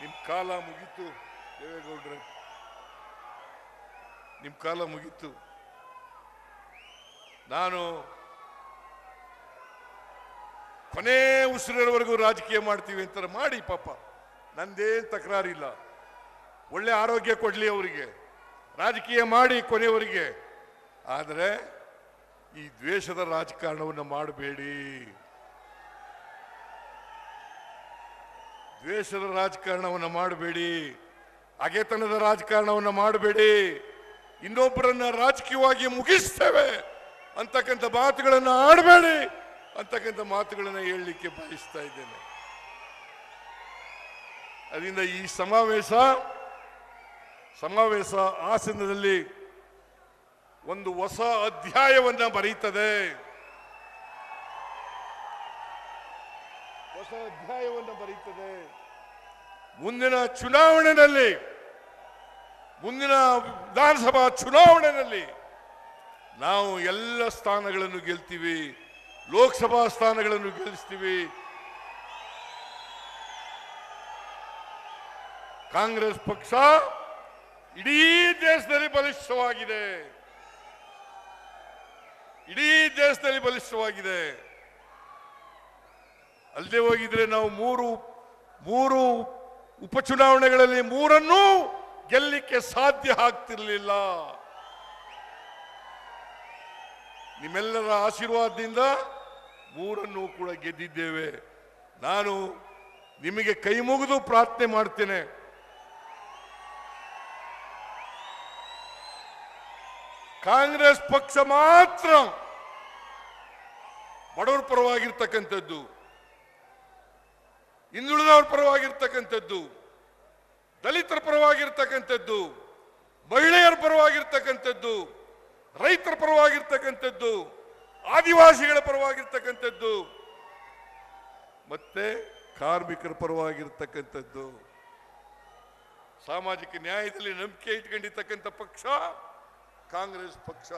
ನಿಮ್ ಕಾಲ ಮುಗೀತು, ದೇವೇಗೌಡ್ರೆ. ನಿಮ್ಮ ಕಾಲ ಮುಗೀತು. ನಾನು ಕೊನೆ ಉಸಿರಿರೋವರೆಗೂ ರಾಜಕೀಯ ಮಾಡ್ತೀವಿ ಅಂತಾರೆ, ಮಾಡಿ ಪಾಪ. ನಂದೇನು ತಕರಾರಿಲ್ಲ. ಒಳ್ಳೆ ಆರೋಗ್ಯ ಕೊಡಲಿ ಅವರಿಗೆ. ರಾಜಕೀಯ ಮಾಡಿ ಕೊನೆಯವರಿಗೆ. ಆದರೆ ಈ ದ್ವೇಷದ ರಾಜಕಾರಣವನ್ನು ಮಾಡಬೇಡಿ. ದ್ವೇಷದ ರಾಜಕಾರಣವನ್ನು ಮಾಡಬೇಡಿ, ಅಗೆತನದ ರಾಜಕಾರಣವನ್ನು ಮಾಡಬೇಡಿ, ಇನ್ನೊಬ್ಬರನ್ನ ರಾಜಕೀಯವಾಗಿ ಮುಗಿಸ್ತೇವೆ ಅಂತಕ್ಕಂಥ ಮಾತುಗಳನ್ನು ಆಡಬೇಡಿ ಅಂತಕ್ಕಂಥ ಮಾತುಗಳನ್ನು ಹೇಳಲಿಕ್ಕೆ ಬಯಸ್ತಾ ಇದ್ದೇನೆ. ಅದರಿಂದ ಈ ಸಮಾವೇಶ ಸಮಾವೇಶ ಆಸನದಲ್ಲಿ ಒಂದು ಹೊಸ ಅಧ್ಯಾಯವನ್ನು ಬರೀತದೆ. ಹೊಸ ಅಧ್ಯಾಯವನ್ನು ಬರೀತದೆ ಮುಂದಿನ ಚುನಾವಣೆಯಲ್ಲಿ, ಮುಂದಿನ ವಿಧಾನಸಭಾ ಚುನಾವಣೆಯಲ್ಲಿ ನಾವು ಎಲ್ಲ ಸ್ಥಾನಗಳನ್ನು ಗೆಲ್ತೀವಿ, ಲೋಕಸಭಾ ಸ್ಥಾನಗಳನ್ನು ಗೆಲ್ಲಿಸ್ತೀವಿ. ಕಾಂಗ್ರೆಸ್ ಪಕ್ಷ ಇಡೀ ದೇಶದಲ್ಲಿ ಬಲಿಷ್ಠವಾಗಿದೆ. ಇಡೀ ದೇಶದಲ್ಲಿ ಬಲಿಷ್ಠವಾಗಿದೆ. ಅಲ್ಲದೆ ಹೋಗಿದ್ರೆ ನಾವು ಮೂರು ಮೂರು ಉಪಚುನಾವಣೆಗಳಲ್ಲಿ ಮೂರನ್ನೂ ಗೆಲ್ಲಿಕ್ಕೆ ಸಾಧ್ಯ ಆಗ್ತಿರಲಿಲ್ಲ. ನಿಮ್ಮೆಲ್ಲರ ಆಶೀರ್ವಾದದಿಂದ ಮೂರನ್ನು ಕೂಡ ಗೆದ್ದಿದ್ದೇವೆ. ನಾನು ನಿಮಗೆ ಕೈ ಮುಗಿದು ಪ್ರಾರ್ಥನೆ ಮಾಡ್ತೇನೆ. ಕಾಂಗ್ರೆಸ್ ಪಕ್ಷ ಮಾತ್ರ ಬಡವರ ಪರವಾಗಿರ್ತಕ್ಕಂಥದ್ದು. ಹಿಂದುಳಿದವರ ಪರವಾಗಿರ್ತಕ್ಕಂಥದ್ದು, ದಲಿತರ ಪರವಾಗಿರ್ತಕ್ಕಂಥದ್ದು, ಮಹಿಳೆಯರ ಪರವಾಗಿರ್ತಕ್ಕಂಥದ್ದು, ರೈತರ ಪರವಾಗಿರ್ತಕ್ಕಂಥದ್ದು, ಆದಿವಾಸಿಗಳ ಪರವಾಗಿರ್ತಕ್ಕಂಥದ್ದು, ಮತ್ತೆ ಕಾರ್ಮಿಕರ ಪರವಾಗಿರ್ತಕ್ಕಂಥದ್ದು. ಸಾಮಾಜಿಕ ನ್ಯಾಯದಲ್ಲಿ ನಂಬಿಕೆ ಇಟ್ಕೊಂಡಿರ್ತಕ್ಕಂಥ ಪಕ್ಷ, ಕಾಂಗ್ರೆಸ್ ಪಕ್ಷ.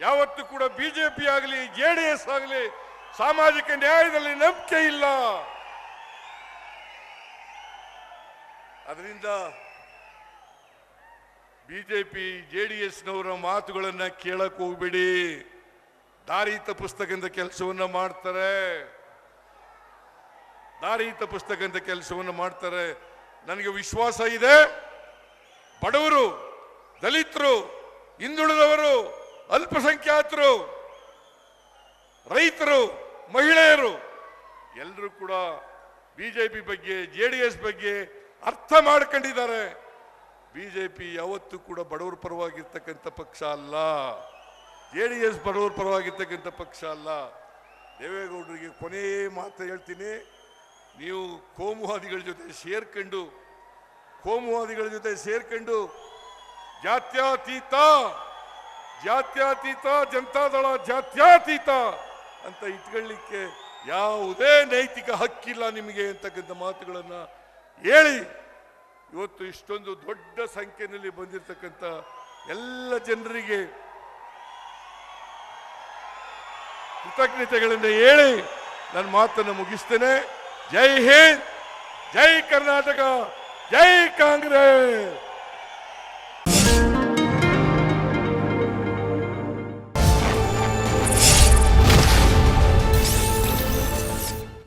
ಯಾವತ್ತೂ ಕೂಡ ಬಿಜೆಪಿ ಆಗಲಿ ಜೆ ಡಿ ಎಸ್ ಆಗಲಿ, ಸಾಮಾಜಿಕ ನ್ಯಾಯದಲ್ಲಿ ನಂಬಿಕೆ ಇಲ್ಲ. ಅದರಿಂದ ಬಿಜೆಪಿ ಜೆ ಡಿ ಎಸ್ನವರ ಮಾತುಗಳನ್ನು ಕೇಳಕ್ಕೆ ಹೋಗ್ಬೇಡಿ. ದಾರಿ ಪುಸ್ತಕದಿಂದ ಕೆಲಸವನ್ನ ಮಾಡ್ತಾರೆ. ದಾರಿ ಪುಸ್ತಕದಿಂದ ಕೆಲಸವನ್ನು ಮಾಡ್ತಾರೆ. ನನಗೆ ವಿಶ್ವಾಸ ಇದೆ. ಬಡವರು, ದಲಿತರು, ಹಿಂದುಳಿದವರು, ಅಲ್ಪಸಂಖ್ಯಾತರು, ರೈತರು, ಮಹಿಳೆಯರು ಎಲ್ಲರೂ ಕೂಡ ಬಿಜೆಪಿ ಬಗ್ಗೆ ಜೆ ಡಿ ಎಸ್ ಬಗ್ಗೆ ಅರ್ಥ ಮಾಡ್ಕೊಂಡಿದ್ದಾರೆ. ಬಿಜೆಪಿ ಯಾವತ್ತೂ ಕೂಡ ಬಡವರ ಪರವಾಗಿರ್ತಕ್ಕಂಥ ಪಕ್ಷ ಅಲ್ಲ. ಜೆ ಡಿ ಎಸ್ ಬಡವರ ಪರವಾಗಿರ್ತಕ್ಕಂಥ ಪಕ್ಷ ಅಲ್ಲ. ದೇವೇಗೌಡರಿಗೆ ಕೊನೆ ಮಾತು ಹೇಳ್ತೀನಿ. ನೀವು ಕೋಮುವಾದಿಗಳ ಜೊತೆ ಸೇರ್ಕೊಂಡು, ಕೋಮುವಾದಿಗಳ ಜೊತೆ ಸೇರ್ಕೊಂಡು ಜಾತ್ಯಾತೀತ ಜಾತ್ಯಾತೀತ, ಜನತಾದಳ ಜಾತ್ಯಾತೀತ ಅಂತ ಇಟ್ಕೊಳ್ಳಿಕ್ಕೆ ಯಾವುದೇ ನೈತಿಕ ಹಕ್ಕಿಲ್ಲ ನಿಮಗೆ ಅಂತಕ್ಕಂಥ ಮಾತುಗಳನ್ನ ಹೇಳಿ. ಇವತ್ತು ಇಷ್ಟೊಂದು ದೊಡ್ಡ ಸಂಖ್ಯೆಯಲ್ಲಿ ಬಂದಿರತಕ್ಕಂಥ ಎಲ್ಲ ಜನರಿಗೆ ಕೃತಜ್ಞತೆಗಳಿಂದ ಹೇಳಿ ನನ್ನ ಮಾತನ್ನು ಮುಗಿಸ್ತೇನೆ. ಜೈ ಹಿಂದ್, ಜೈ ಕರ್ನಾಟಕ, ಜೈ ಕಾಂಗ್ರೆಸ್.